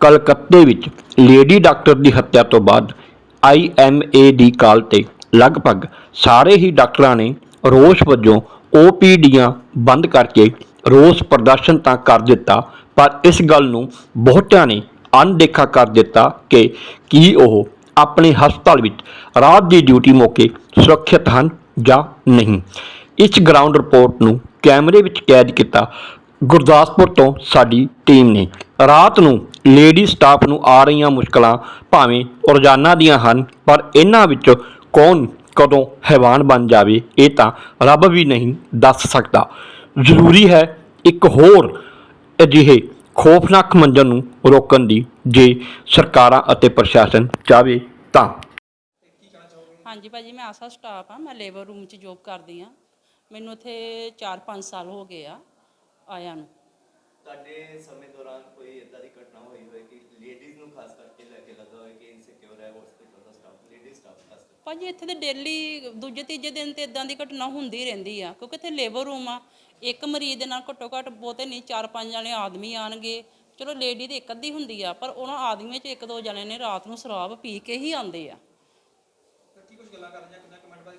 ਕਲਕੱਤੇ ਵਿੱਚ lady doctor ਦੀ ਹੱਤਿਆ ਤੋਂ ਬਾਅਦ ਆਈਐਮਏ ਦੀ ਕਾਲ ਤੇ ਲਗਭਗ ਸਾਰੇ ਹੀ ਡਾਕਟਰਾਂ ਨੇ ਰੋਸ ਵਜੋਂ ਓਪੀਡੀਆਂ ਬੰਦ ਕਰਕੇ ਰੋਸ ਪ੍ਰਦਰਸ਼ਨ ਤਾਂ ਕਰ ਦਿੱਤਾ, ਪਰ ਇਸ ਗੱਲ ਨੂੰ ਬਹੁਤਿਆਂ ਨੇ ਅਣਦੇਖਾ ਕਰ ਦਿੱਤਾ ਕਿ ਕੀ ਉਹ ਆਪਣੇ ਹਸਪਤਾਲ ਵਿੱਚ ਰਾਤ ਦੀ ਡਿਊਟੀ ਮੌਕੇ ਸੁਰੱਖਿਅਤ ਹਨ ਜਾਂ ਨਹੀਂ। ਇਸ ਗਰਾਊਂਡ ਰਿਪੋਰਟ ਨੂੰ ਕੈਮਰੇ ਵਿੱਚ ਕੈਦ ਕੀਤਾ ਗੁਰਦਾਸਪੁਰ ਤੋਂ ਸਾਡੀ ਟੀਮ ਨੇ। ਰਾਤ ਨੂੰ ਲੇਡੀ ਸਟਾਫ ਨੂੰ ਆ ਰਹੀਆਂ ਮੁਸ਼ਕਲਾਂ ਭਾਵੇਂ ਰੋਜ਼ਾਨਾ ਦੀਆਂ ਹਨ, ਪਰ ਇਹਨਾਂ ਵਿੱਚ ਕੌਣ ਕਦੋਂ ਹੈਵਾਨ ਬਣ ਜਾਵੇ, ਇਹ ਤਾਂ ਰੱਬ ਵੀ ਨਹੀਂ ਦੱਸ ਸਕਦਾ। ਜ਼ਰੂਰੀ ਹੈ ਇੱਕ ਹੋਰ ਅਜਿਹੇ ਖੌਫਨਾਕ ਮੰਜ਼ਰ ਨੂੰ ਰੋਕਣ ਦੀ, ਜੇ ਸਰਕਾਰਾਂ ਅਤੇ ਪ੍ਰਸ਼ਾਸਨ ਚਾਹਵੇ ਤਾਂ। ਹਾਂਜੀ ਭਾਜੀ, ਮੈਂ ਆਸਾ ਸਟਾਫ ਆ ਮੈਂ ਲੇਬਰ ਰੂਮ 'ਚ ਜੋਬ ਕਰਦੀ ਆ ਮੈਨੂੰ ਇੱਥੇ 4-5 ਸਾਲ ਹੋ ਗਏ ਆ, ਆਇਆਂ ਨੂੰ। ਤੁਹਾਡੇ ਸਮੇਂ ਦੌਰਾਨ ਕੋਈ ਇਦਾਂ ਦੀ ਘਟਨਾ ਹੋਈ ਹੋਵੇ ਕਿ ਲੇਡੀਜ਼ ਨੂੰ ਖਾਸ ਕਰਕੇ ਲੈ ਕੇ ਲੱਗਾ ਹੋਵੇ ਕਿ ਇਨਸਿਕਿਉਰ ਹੈ ਹਸਪੀਟਲ ਦਾ ਸਟਾਫ ਲੇਡੀ ਸਟਾਫ ਖਾਸ ਕਰਕੇ? ਭਾਜੀ ਇੱਥੇ ਤੇ ਡੇਲੀ ਦੂਜੇ ਤੀਜੇ ਦਿਨ ਤੇ ਇਦਾਂ ਦੀ ਘਟਨਾ ਹੁੰਦੀ ਰਹਿੰਦੀ ਆ ਕਿਉਂਕਿ ਇੱਥੇ ਲੇਬਰ ਰੂਮ ਆ। ਇੱਕ ਮਰੀਜ਼ ਦੇ ਨਾਲ ਘੱਟੋ ਘੱਟ ਬਹੁਤੇ ਨਹੀਂ 4-5 ਜਣੇ ਆਦਮੀ ਆਣਗੇ। ਚਲੋ ਲੇਡੀ ਤੇ ਇੱਕ ਅੱਧੀ ਹੁੰਦੀ ਆ ਪਰ ਉਹਨਾਂ ਆਦਮੀਆਂ 'ਚ ਇੱਕ ਦੋ ਜਣੇ ਨੇ ਰਾਤ ਨੂੰ ਸ਼ਰਾਬ ਪੀ ਕੇ ਹੀ ਆਉਂਦੇ ਆ। ਕਮੈਂਟ ਬਾਜੀ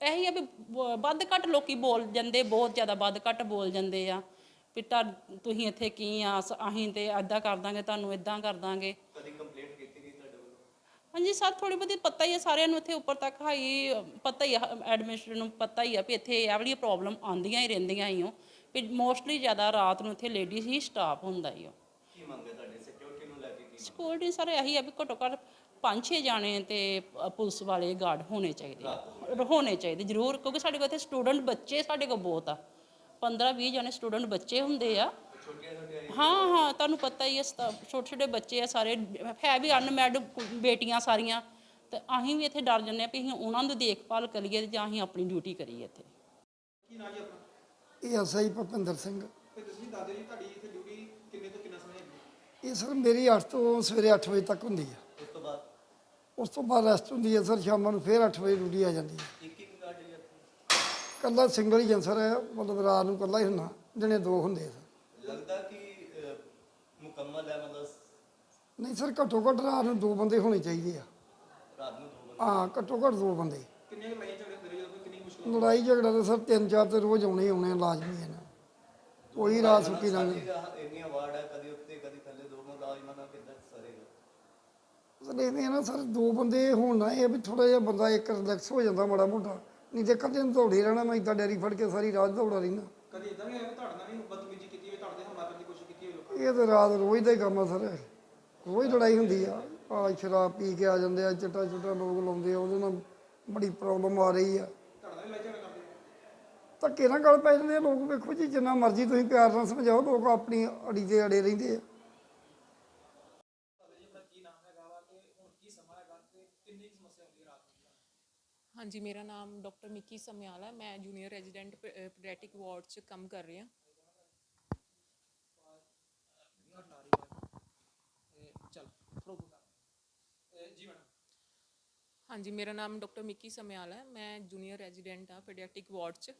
ਇਹੀ ਆ ਵੀ ਬ- ਵੱਧ ਘੱਟ ਲੋਕੀ ਬੋਲ ਜਾਂਦੇ ਬਹੁਤ ਜ਼ਿਆਦਾ ਵੱਧ ਘੱਟ ਬੋਲ ਜਾਂਦੇ ਆ। ਵੀ ਤਾਂ ਤੁਸੀਂ ਇੱਥੇ ਕੀ ਆ ਅਸੀਂ ਤੇ ਐਦਾਂ ਕਰ ਦਾਂਗੇ ਤੁਹਾਨੂੰ ਇਦਾਂ ਕਰ ਦਾਂਗੇ। ਕਦੀ ਕੰਪਲੇਂਟ ਕੀਤੀ ਗਈ ਤੁਹਾਡੇ ਵੱਲੋਂ? ਹਾਂਜੀ ਸਰ ਥੋੜੀ ਬਹੁਤੀ ਪਤਾ ਹੀ ਆ ਸਾਰਿਆਂ ਨੂੰ ਇੱਥੇ ਉੱਪਰ ਤੱਕ ਹਾਈ ਪਤਾ ਹੀ ਆ ਐਡਮਿਨਿਸਟ੍ਰੇਟਰ ਨੂੰ ਪਤਾ ਹੀ ਆ ਵੀ ਇੱਥੇ ਇਹ ਵਾਲੀ ਪ੍ਰੋਬਲਮ ਆਉਂਦੀਆਂ ਹੀ ਰਹਿੰਦੀਆਂ ਹੀ ਹੋ ਵੀ ਮੋਸਟਲੀ ਜ਼ਿਆਦਾ ਰਾਤ ਨੂੰ ਇੱਥੇ ਲੇਡੀਜ਼ ਹੀ ਸਟਾਫ ਹੁੰਦਾ ਹੀ ਹੋ ਕੀ ਮੰਗੇ ਤੁਹਾਡੇ? ਸਿਕਿਉਰਿਟੀ ਨੂੰ ਲੈ ਕੇ ਕੀ ਸਿਕਿਉਰਿਟੀ ਸਰ ਇਹੀ ਆ ਵੀ ਘੱਟੋ ਘੱਟ ਪੰਜ ਛੇ ਜਾਣੇ ਤੇ ਪੁਲਿਸ ਵਾਲੇ ਗਾਰਡ ਹੋਣੇ ਚਾਹੀਦੇ ਆ। ਹੋਣੇ ਚਾਹੀਦੇ ਜ਼ਰੂਰ ਕਿਉਂਕਿ ਸਾਡੇ ਕੋਲ ਇੱਥੇ ਸਟੂਡੈਂਟ ਬੱਚੇ ਸਾਡੇ ਕੋਲ ਬਹੁਤ ਆ। 15 20 ਜਾਣੇ ਸਟੂਡੈਂਟ ਬੱਚੇ ਹੁੰਦੇ ਆ। ਹਾਂ ਹਾਂ ਤੁਹਾਨੂੰ ਪਤਾ ਹੀ ਹੈ ਸਤਾ- ਛੋਟੇ ਛੋਟੇ ਬੱਚੇ ਆ ਸਾਰੇ ਹੈ ਵੀ ਅਨਮੈਡ ਬੇਟੀਆਂ ਸਾਰੀਆਂ। ਤੇ ਅਸੀਂ ਵੀ ਇੱਥੇ ਡਰ ਜੰਨੇ ਆ ਵੀ ਅਸੀਂ ਉਹਨਾਂ ਦੀ ਦੇਖਭਾਲ ਕਰੀਏ ਤੇ ਜਾਂ ਅਸੀਂ ਆਪਣੀ ਡਿਊਟੀ ਕਰੀਏ ਇੱਥੇ। ਇਹ ਐਸਆਈ ਭੁਪਿੰਦਰ ਸਿੰਘ। ਤੇ ਤੁਸੀਂ ਦੱਸਦੇ ਜੀ ਤੁਹਾਡੀ ਇੱਥੇ ਡਿਊਟੀ ਕਿੰਨੇ ਤੋਂ ਕਿੰਨਾ ਸਮੇਂ ਹੈਗੀ? ਇਹ ਸਰ ਮੇਰੀ 8 ਤੋਂ ਸਵੇਰੇ 8 ਵਜੇ ਤੱਕ ਹੁੰਦੀ ਹੈ ਬਾਅਦ ਉਸ ਤੋਂ ਬਾਅਦ ਰੈਸਟ ਹੁੰਦੀ ਹੈ ਸਰ ਸ਼ਾਮਾਂ ਨੂੰ ਫੇਰ 8 ਵਜੇ ਡਿਊਟੀ ਆ ਜਾਂਦੀ ਹੈ। ਇੱਕ ਇੱਕ ਗਾੜੀ ਇੱਥੇ ਕੱਲਾ ਸਿੰਗਲ ਹੀ ਜੰਸਰ ਹੈ ਮਤਲਬ ਰਾਤ ਨੂੰ ਕੱਲਾ ਹੀ ਹੁੰਦਾ ਦਿਨੇ ਦੋ ਹੁੰਦੇ ਆ ਸਰ ਲੱਗਦਾ ਕਿ ਅਹ, ਮੁਕੰਮਲ ਹੈ ਮਤਲਬ? ਨਹੀਂ ਸਰ ਘੱਟੋ ਘੱਟ ਰਾਤ ਨੂੰ ਦੋ ਬੰਦੇ ਹੋਣੇ ਚਾਹੀਦੇ ਆ। ਰਾਤ ਨੂੰ ਦੋ ਹਾਂ ਘੱਟੋ ਘੱਟ ਦੋ ਬੰਦੇ। ਝਗੜੇ ਜਦੋਂ ਕਿੰਨੀ ਮੁਸ਼ਕਲ ਲੜਾਈ ਝਗੜਾ ਤਾਂ ਸਰ ਤਿੰਨ ਚਾਰ ਤੇ ਰੋਜ਼ ਆਉਣੇ ਹੀ ਆਉਣੇ ਆ, ਲਾਜ਼ਮੀ ਹੈ ਨਾ। ਕੋਈ ਰਾਤ ਸੁੱਕੀ ਨਾ ਇੰਨੀਆਂ ਵਾਰਡ ਹੈ ਕਦੀ ਉੱਤੇ ਕਦੀ ਥੱਲੇ ਦੋ ਮੁਲਾਜ਼ਮਾਂ ਨਾਲ ਕਿੱਦਾਂ ਸਰੇਗਾ ਸਰ ਇਹ ਨਾ ਸਰ ਦੋ ਬੰਦੇ ਹੋਣ ਨਾ ਇਹ ਵੀ ਥੋੜਾ ਜਿਹਾ ਬੰਦਾ ਇੱਕ ਰਿਲੈਕਸ ਹੋ ਜਾਂਦਾ ਮਾੜਾ ਮੋਟਾ। ਨਹੀਂ ਤੇ ਕਦੇ ਨੂੰ ਦੌੜੇ ਰਹਿਣਾ ਮੈਂ ਇਦਾਂ ਡੈਰੀ ਫੜ ਕੇ ਸਾਰੀ ਰਾਤ ਦੌੜਾ ਰਹਿਣਾ ਕਦੀ ਇਦਾਂ ਵੀ ਹੋਇਆ ਵੀ ਤੁਹਾਡੇ ਨਾਲ ਵੀ ਬਦਤਮੀਜ਼ੀ ਕੀਤੀ ਹੋਵੇ ਤੁਹਾਡੇ ਤੇ ਹਮਲਾ ਕਰਨ ਦੀ ਕੋਸ਼ਿਸ਼ ਕੀਤੀ ਹੋਵੇ ਲੋਕਾਂ ਇਹ ਤਾਂ ਰਾਤ ਰੋਜ਼ ਦਾ ਹੀ ਕੰਮ ਆ ਸਰ। ਰੋਜ਼ ਲੜਾਈ ਹੁੰਦੀ ਆ। ਆ ਸ਼ਰਾਬ ਪੀ ਕੇ ਆ ਜਾਂਦੇ ਆ ਚਿੱਟਾ ਚੁੱਟਾ ਲੋਕ ਲਾਉਂਦੇ ਆ ਉਹਦੇ ਨਾਲ ਬੜੀ ਪ੍ਰੋਬਲਮ ਆ ਰਹੀ ਆ। ਤੁਹਾਡੇ ਨਾਲ ਵੀ ਲੜਾਈ ਝਗੜਾ ਕਰਦੇ ਹੋ ਧੱਕੇ ਨਾਲ ਗੱਲ ਪੈ ਜਾਂਦੇ ਆ ਲੋਕ ਵੇਖੋ ਜੀ ਜਿੰਨਾ ਮਰਜ਼ੀ ਤੁਸੀਂ ਪਿਆਰ ਨਾਲ ਸਮਝਾਓ ਲੋਕ ਆਪਣੀ ਅੜੀ ਤੇ ਅੜੇ ਰਹਿੰਦੇ ਆ। ਹਾਂਜੀ, ਮੇਰਾ ਨਾਮ ਡਾਕਟਰ ਮਿੱਕੀ ਸਮਿਆਲ ਹੈ। ਮੈਂ ਜੂਨੀਅਰ ਰੈਜ਼ੀਡੈਂਟ ਪੀਡੀਆਟ੍ਰਿਕ ਵਾਰਡ 'ਚ ਕੰਮ ਕਰ ਰਹੀ ਹਾਂ। ਹਾਂਜੀ, ਮੇਰਾ ਨਾਮ ਡਾਕਟਰ ਮਿੱਕੀ ਸਮਿਆਲ ਹੈ। ਮੈਂ ਜੂਨੀਅਰ ਰੈਜ਼ੀਡੈਂਟ ਹਾਂ ਪੀਡੀਆਟ੍ਰਿਕ ਵਾਰਡ 'ਚ।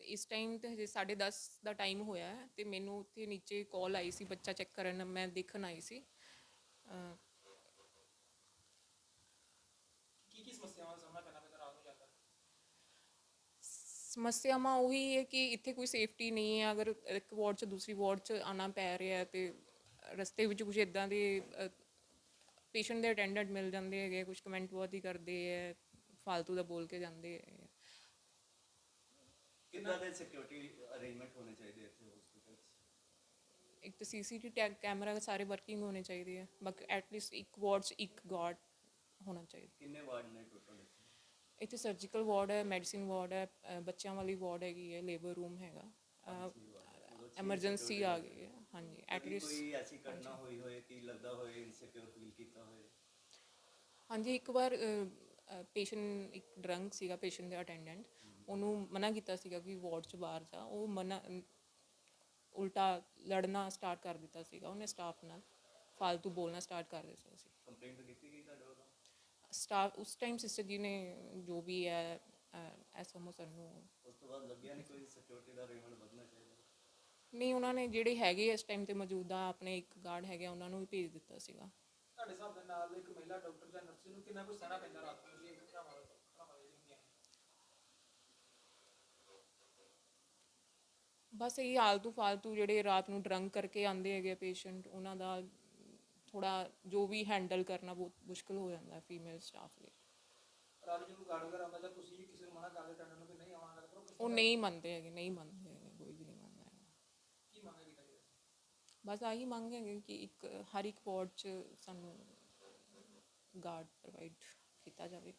ਤੇ ਇਸ ਟਾਈਮ ਤੇ ਹਜੇ 10:30 ਦਾ ਟਾਈਮ ਹੋਇਆ ਹੈ ਤੇ ਮੈਨੂੰ ਉੱਥੇ ਨੀਚੇ ਕਾਲ ਆਈ ਸੀ, ਬੱਚਾ ਚੈੱਕ ਕਰਨ, ਮੈਂ ਦੇਖਣ ਆਈ ਸੀ ਅਹ ਕੀ ਸਮੱਸਿਆਵਾਂ ਦਾ ਸਾਹਮਣਾ ਕਰਨਾ ਪੈਂਦਾ ਰਾਤ ਨੂੰ ਜ਼ਿਆਦਾ ਸਮੱਸਿਆਵਾਂ ਉਹੀ ਹੈ ਕਿ ਇੱਥੇ ਕੋਈ ਸੇਫਟੀ ਨਹੀਂ ਹੈ। ਅਗਰ ਇੱਕ ਵਾਰਡ 'ਚ ਦੂਸਰੀ ਵਾਰਡ 'ਚ ਆਣਾ ਪੈ ਰਿਹਾ ਹੈ ਤੇ ਰਸਤੇ ਵਿੱਚ ਕੁਝ ਇਦਾਂ ਦੇ ਪੇਸ਼ੈਂਟ ਦੇ ਅਟੈਂਡੈਂਟ ਮਿਲ ਜਾਂਦੇ ਹੈਗੇ ਕੁਝ ਕਮੈਂਟ ਬਹੁਤ ਹੀ ਕਰਦੇ ਹੈ ਫालतू ਦਾ ਬੋਲ ਕੇ ਜਾਂਦੇ ਹੈ ਕਿੱਦਾਂ ਦੇ ਸਿਕਿਉਰਿਟੀ ਅਰੇਂਜਮੈਂਟ ਹੋਣੇ ਚਾਹੀਦੇ ਇੱਥੇ ਹਸਪੀਟਲ 'ਚ ਇੱਕ ਤਾਂ ਸੀਸੀਟੀ ਟੈਗ ਕੈਮਰਾ ਸਾਰੇ ਵਰਕਿੰਗ ਹੋਣੇ ਚਾਹੀਦੇ ਹੈ ਬਾਕੀ ਐਟਲੀਸਟ ਇੱਕ ਵਾਰਡ 'ਚ ਇੱਕ ਗਾਰਡ ਹੋਣਾ ਚਾਹੀਦਾ। ਕਿੰਨੇ ਵਾਰਡ ਨੇ ਟੋਟਲ ਇੱਥੇ? ਸਰਜੀਕਲ ਵਾਰਡ ਹੈ ਮੈਡੀਸਿਨ ਵਾਰਡ ਹੈ ਅ, ਬੱਚਿਆਂ ਵਾਲੀ ਵਾਰਡ ਹੈਗੀ ਹੈ ਲੇਬਰ ਰੂਮ ਹੈਗਾ। ਐਮਰਜੈਂਸੀ ਆ ਗਈ ਹੈ। ਹਾਂਜੀ ਐਟਲੀਸਟ ਕੋਈ ਐਸੀ ਘਟਨਾ ਹੋਈ ਹੋਏ ਕਿ ਲੱਗਦਾ ਹੋਏ ਹਾਂਜੀ ਇੱਕ ਵਾਰ ਪੇਸ਼ੈਂਟ ਇੱਕ ਡਰੰਕ ਸੀਗਾ ਪੇਸ਼ੈਂਟ ਦਾ ਅਟੈਂਡੈਂਟ ਉਹਨੂੰ ਮਨਾ ਕੀਤਾ ਸੀਗਾ ਕਿ ਵਾਰਡ 'ਚ ਬਾਹਰ ਜਾ। ਉਹ ਮਨਾ ਅਮ, ਉਲਟਾ ਲੜਨਾ ਸਟਾਰਟ ਕਰ ਦਿੱਤਾ ਸੀਗਾ। ਉਹਨੇ ਸਟਾਫ ਨਾਲ ਫालतू ਬੋਲਣਾ ਸਟਾਰਟ ਕਰ ਦਿੱਤਾ ਸੀ। ਕੰਪਲੇਂਟ ਕੀਤੀ ਗਈ ਤੁਹਾਡੇ ਵੱਲੋਂ? ਸਟਾਫ ਉਸ ਟਾਈਮ ਸਿਸਟਰ ਜੀ ਨੇ ਜੋ ਵੀ ਹੈ ਐਸਐਮਓ ਸਰ ਨੂੰ ਉਸ ਤੋਂ ਬਾਅਦ ਲੱਗਿਆ ਨਹੀਂ ਕੋਈ ਸਿਕਿਉਰਿਟੀ ਦਾ ਅਰੇਂਜਮੈਂਟ ਵਧਣਾ ਚਾਹੀਦਾ? ਨਹੀਂ ਉਹਨਾਂ ਨੇ ਜਿਹੜੇ ਹੈਗੇ ਇਸ ਟਾਈਮ ਤੇ ਮੌਜੂਦਾ ਆਪਣੇ ਇੱਕ ਗਾਰਡ ਹੈਗੇ ਉਹਨਾਂ ਨੂੰ ਵੀ ਭੇਜ ਦਿੱਤਾ ਸੀਗਾ। ਤੁਹਾਡੇ ਹਿਸਾਬ ਦੇ ਨਾਲ ਇੱਕ ਮਹਿਲਾ ਡਾਕਟਰ ਜਾਂ ਨਰਸ ਨੂੰ ਕਿੰਨਾ ਕੁ ਸਹਿਣਾ ਪੈਂਦਾ ਰਾਤ ਨੂੰ? ਜੀ ਇੱਕ ਹੁੰਦੀਆਂ ਬਸ ਇਹ ਆਲਤੂ ਫਾਲਤੂ ਜਿਹੜੇ ਰਾਤ ਨੂੰ ਡਰੰਕ ਕਰਕੇ ਆਉਂਦੇ ਹੈਗੇ ਪੇਸ਼ੈਂਟ ਉਹਨਾਂ ਦਾ ਥੋੜਾ ਜੋ ਵੀ ਹੈਂਡਲ ਕਰਨਾ ਬਹੁਤ ਮੁਸ਼ਕਲ ਹੋ ਜਾਂਦਾ ਫੀਮੇਲ ਸਟਾਫ ਲਈ। ਰਾਤ ਨੂੰ ਜਦੋਂ ਗਾਰਡ ਵਗੈਰਾ ਆਉਂਦਾ ਜਾਂ ਤੁਸੀਂ ਵੀ ਕਿਸੇ ਨੂੰ ਮਨਾ ਕਰਦੇ ਟੈਂਡਰ ਨੂੰ ਕਿ ਨਹੀਂ ਆਉਣਾ ਕਰੋ ਉਹ ਨਹੀਂ ਮੰਨਦੇ ਹੈਗੇ ਨਹੀਂ ਮੰਨਦੇ ਹੈਗੇ ਕੋਈ ਵੀ ਨਹੀਂ ਮੰਨਦਾ ਹੈਗਾ। ਕੀ ਮੰਗੇਗੀ ਤੁਹਾਡੀ ਬਸ ਆਹੀ ਮੰਗ ਹੈਗੇ ਕਿ ਇੱਕ ਹਰ ਇੱਕ ਵਾਰਡ 'ਚ ਸਾਨੂੰ ਗਾਰਡ ਪ੍ਰੋਵਾਈਡ ਕੀਤਾ ਜਾਵੇ।